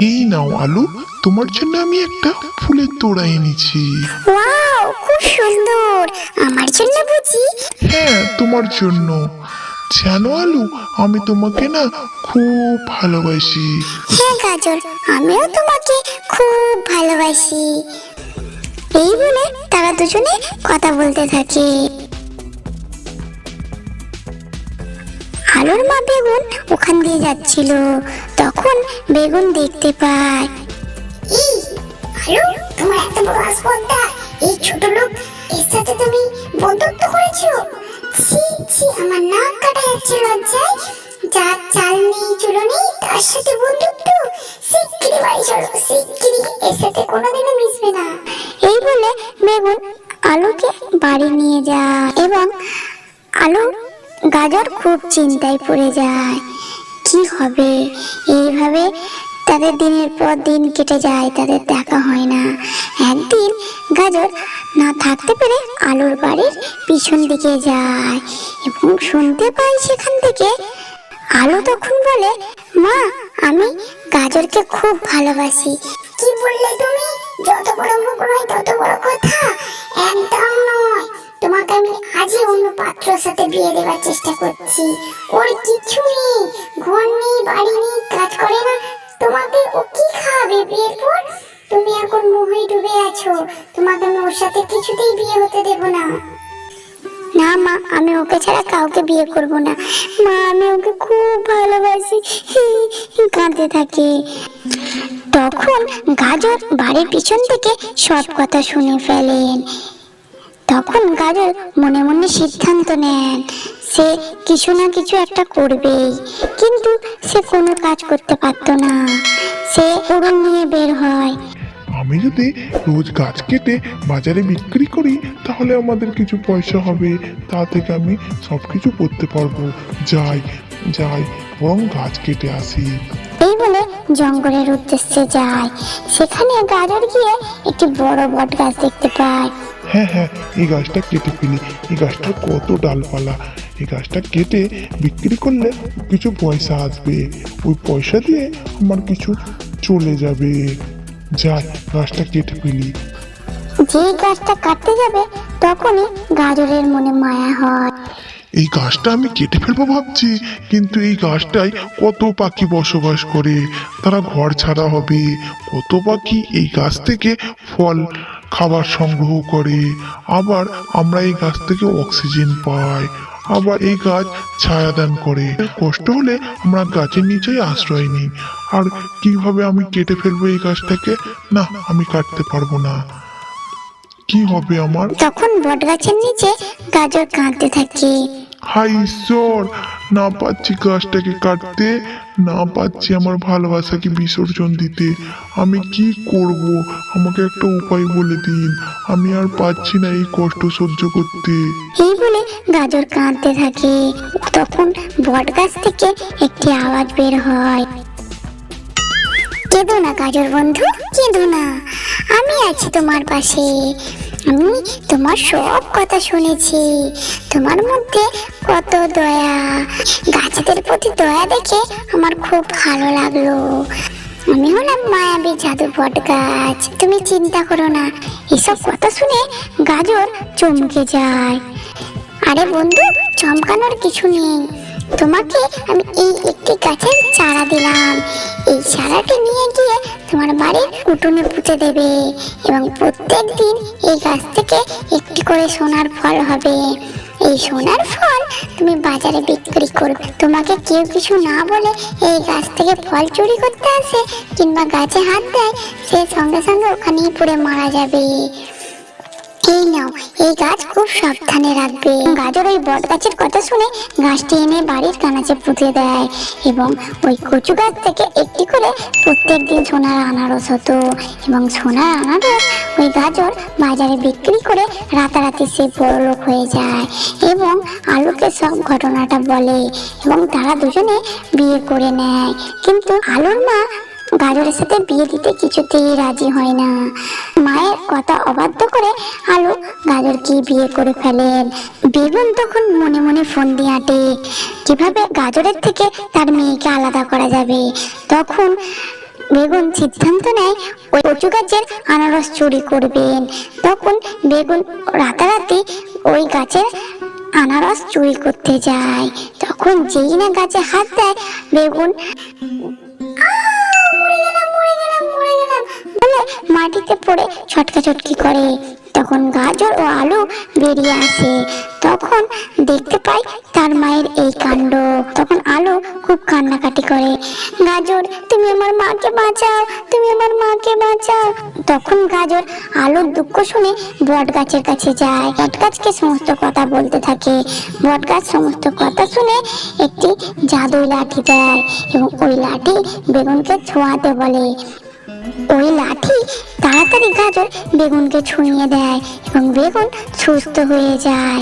এই নাও আলু তোমার জন্য আমি একটা ফুলের তোড়া এনেছি। ওয়াও খুব সুন্দর। আমার জন্য বুঝি? হ্যাঁ তোমার জন্য। জানো আলু আমি তোমাকে না খুব ভালোবাসি। হ্যাঁ গাজর আমিও তোমাকে খুব ভালোবাসি। এই বলে তারা দুজনে কথা বলতে থাকে। আলোর মা বেগুন ওখান দিয়ে যাচ্ছিল। তখন বেগুন দেখতে পায়। আলু তোমার এত বড় আসপদ্দা এই ছোট লোক এর সাথে তুমি বন্ধুত্ব করেছ? ছি ছি আমার নাক কাটা যাচ্ছে লজ্জায়। যার চাল নেই চুলো নেই তার সাথে বন্ধুত্ব। বাড়ি চলো এর সাথে কোনোদিনও মিশবে না। এই বলে বেগুন আলুকে বাড়ি নিয়ে যায় এবং আলু গাজর খুব চিন্তায় পড়ে যায়। কি হবে? এইভাবে তাদের দিনের পর দিন কেটে যায়, তাদের দেখা হয় না। একদিন গাজর না থাকতে পেরে আলুর বাড়ির পিছন দিকে যায় এবং শুনতে পাই সেখান থেকে আলু তখন বলে, মা, আমি গাজরকে খুব ভালোবাসি। কি বললে তুমি? যত বড় মুখ নয় তত বড় কথা। একদম নয় আমি আজই অন্য পাত্রর সাথে বিয়ে দেওয়ার চেষ্টা করছি। ওর কিছু নেই, ঘর নেই, বাড়ি নেই, কাজ করে না। তোমাকে ও কি খাওয়াবে বিয়ের পর? তুমি এখন মোহে ডুবে আছো। তোমাকে আমি ওর সাথে কিছুতেই বিয়ে হতে দেব না। না মা, আমি ওকে ছাড়া কাউকে বিয়ে করব না। মা, আমি ওকে খুব ভালোবাসি। কাঁদতে থাকে। তখন গাজর বাড়ির পিছন থেকে সব কথা শুনে ফেলেন। তখন গাজর মনে মনে সিদ্ধান্ত নেন সে কিছু না কিছু একটা করবেই। কিন্তু সে কোনো কাজ করতে পারতো না। সে উড়ন নিয়ে বের হয়। আমি যদি রোজ গাছ কেটে বাজারে বিক্রি করি তাহলে আমাদের কিছু পয়সা হবে। তা থেকে আমি সব কিছু করতে পারব। যাই যাই বরং গাছ কেটে আসি। এই বলে জঙ্গলের উদ্দেশ্যে যায়। সেখানে গাজর গিয়ে একটি বড় বট গাছ দেখতে পায়। হ্যাঁ হ্যাঁ এই গাছটা কেটে ফেলি এই গাছটা কত ডালপালা। এই গাছটা কেটে বিক্রি করলে কিছু পয়সা আসবে। ওই পয়সা দিয়ে আমার কিছু চলে যাবে। যাই গাছটা কেটে ফেলি। যেই গাছটা কাটতে যাবে তখনই গাজরের মনে মায়া হয়। এই গাছটা আমি কেটে ফেলব ভাবছি কিন্তু এই গাছটায় কত পাখি বসবাস করে? তারা ঘর ছাড়া হবে। কত পাখি এই গাছ থেকে ফল খাবার সংগ্রহ করে আবার আমরা এই গাছ থেকে অক্সিজেন পাই আবার এই গাছ ছায়াদান করে। কষ্ট হলে আমরা গাছের নিচেই আশ্রয় নিই। আর কীভাবে আমি কেটে ফেলব এই গাছটাকে না আমি কাটতে পারব না। কি হবে আমার? তখন বট গাছের নিচে গাজর কাঁদতে থাকে। হাই ঈশ্বর! না পাচ্ছি গাছটাকে কাটতে, না পাচ্ছি আমার ভালোবাসাকে বিসর্জন দিতে। আমি কি করব? আমাকে একটা উপায় বলে দিন। আমি আর পাচ্ছি না এই কষ্ট সহ্য করতে। এই বলে গাজর কাঁদতে থাকে। তখন বট গাছ থেকে একটি আওয়াজ বের হয়। কেঁদো না গাজর বন্ধু, কেঁদো না। আমি আছি তোমার পাশে। আমি তোমার সব কথা শুনেছি। তোমার মধ্যে কত দয়া। গাছেদের প্রতি দয়া দেখে আমার খুব ভালো লাগল। আমি হলাম মায়াবী জাদু বট গাছ তুমি চিন্তা করো না, এসব কথা শুনে গাজর চমকে যায়। আরে বন্ধু, চমকানোর কিছু নেই। তোমাকে আমি এই একটি গাছের চারা দিলাম। এই চারাটি নিয়ে গিয়ে তোমার বাড়ির উঠোনে পুঁতে দেবে এবং প্রত্যেক দিন এই গাছ থেকে একটি করে সোনার ফল হবে। এই সোনার ফল তুমি বাজারে বিক্রি করবে। তোমাকে কেউ কিছু না বলে এই গাছ থেকে ফল চুরি করতে আসে কিংবা গাছে হাত দেয়, সে সঙ্গে সঙ্গে ওখানেই পড়ে মারা যাবে। এই নাও, এই গাছ খুব সাবধানে রাখবে। গাজর ওই বট গাছের কথা শুনে গাছটি এনে বাড়ির কানাচে পুঁতে দেয় এবং ওই কচু গাছ থেকে একটি করে প্রত্যেক দিন সোনার আনারস হতো এবং সোনার আনারস ওই গাজর বাজারে বিক্রি করে রাতারাতি সে বড় লোক হয়ে যায় এবং আলুকে সব ঘটনাটা বলে এবং তারা দুজনে বিয়ে করে নেয়। কিন্তু আলুর মা গাজরের সাথে বিয়ে দিতে কিছুতেই রাজি হয় না। মায়ের কথা অবাধ্য করে আলু গাজরকে বিয়ে করে ফেলেন? বেগুন তখন মনে মনে ফোন দিয়ে আটে, কীভাবে গাজরের থেকে তার মেয়েকে আলাদা করা যাবে? তখন বেগুন সিদ্ধান্ত নেয়, ওই কচু গাছের আনারস চুরি করবেন। তখন বেগুন রাতারাতি ওই গাছের আনারস চুরি করতে যায়। তখন যেই না গাছে হাত দেয় বেগুন মাটিতে পড়ে ছটকা ছটকি করে। তখন গাজর ও আলু বেরিয়ে আসে। তখন দেখতে পাই তার মায়ের এই কাণ্ড। তখন আলু খুব কান্নাকাটি করে, গাজর, তুমি আমার মাকে বাঁচাও, তুমি আমার মাকে বাঁচাও। তখন গাজর আলুর দুঃখ শুনে বট গাছের কাছে যায়। বট গাছকে সমস্ত কথা বলতে থাকে। বট গাছ সমস্ত কথা শুনে একটি জাদুই লাঠি দেয় এবং ওই লাঠি বেগুনকে ছোঁয়াতে বলে। ওই লাঠি তাড়াতাড়ি গাজর বেগুনকে ছুঁয়ে দেয় এবং বেগুন সুস্থ হয়ে যায়।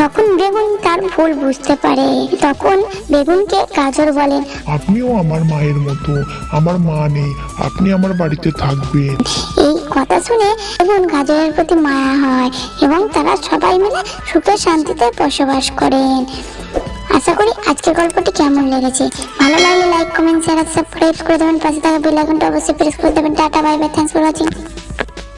তখন বেগুন তার ভুল বুঝতে পারে। তখন বেগুনকে গাজর বলেন আপনিও আমার মায়ের মতো আমার মা নেই আপনি আমার বাড়িতে থাকবেন। এই কথা শুনে বেগুন গাজরের প্রতি মায়া হয় এবং তারা সবাই মিলে সুখে শান্তিতে বসবাস করেন। আশা করি আজকের গল্পটি কেমন লেগেছে? ভালো লাগলে লাইক কমেন্ট শেয়ার সাবস্ক্রাইব করে দেবেন। পাশে থাকা বেল আইকনটা অবশ্যই প্রেস করে দেবেন। Tata bye bye thanks for watching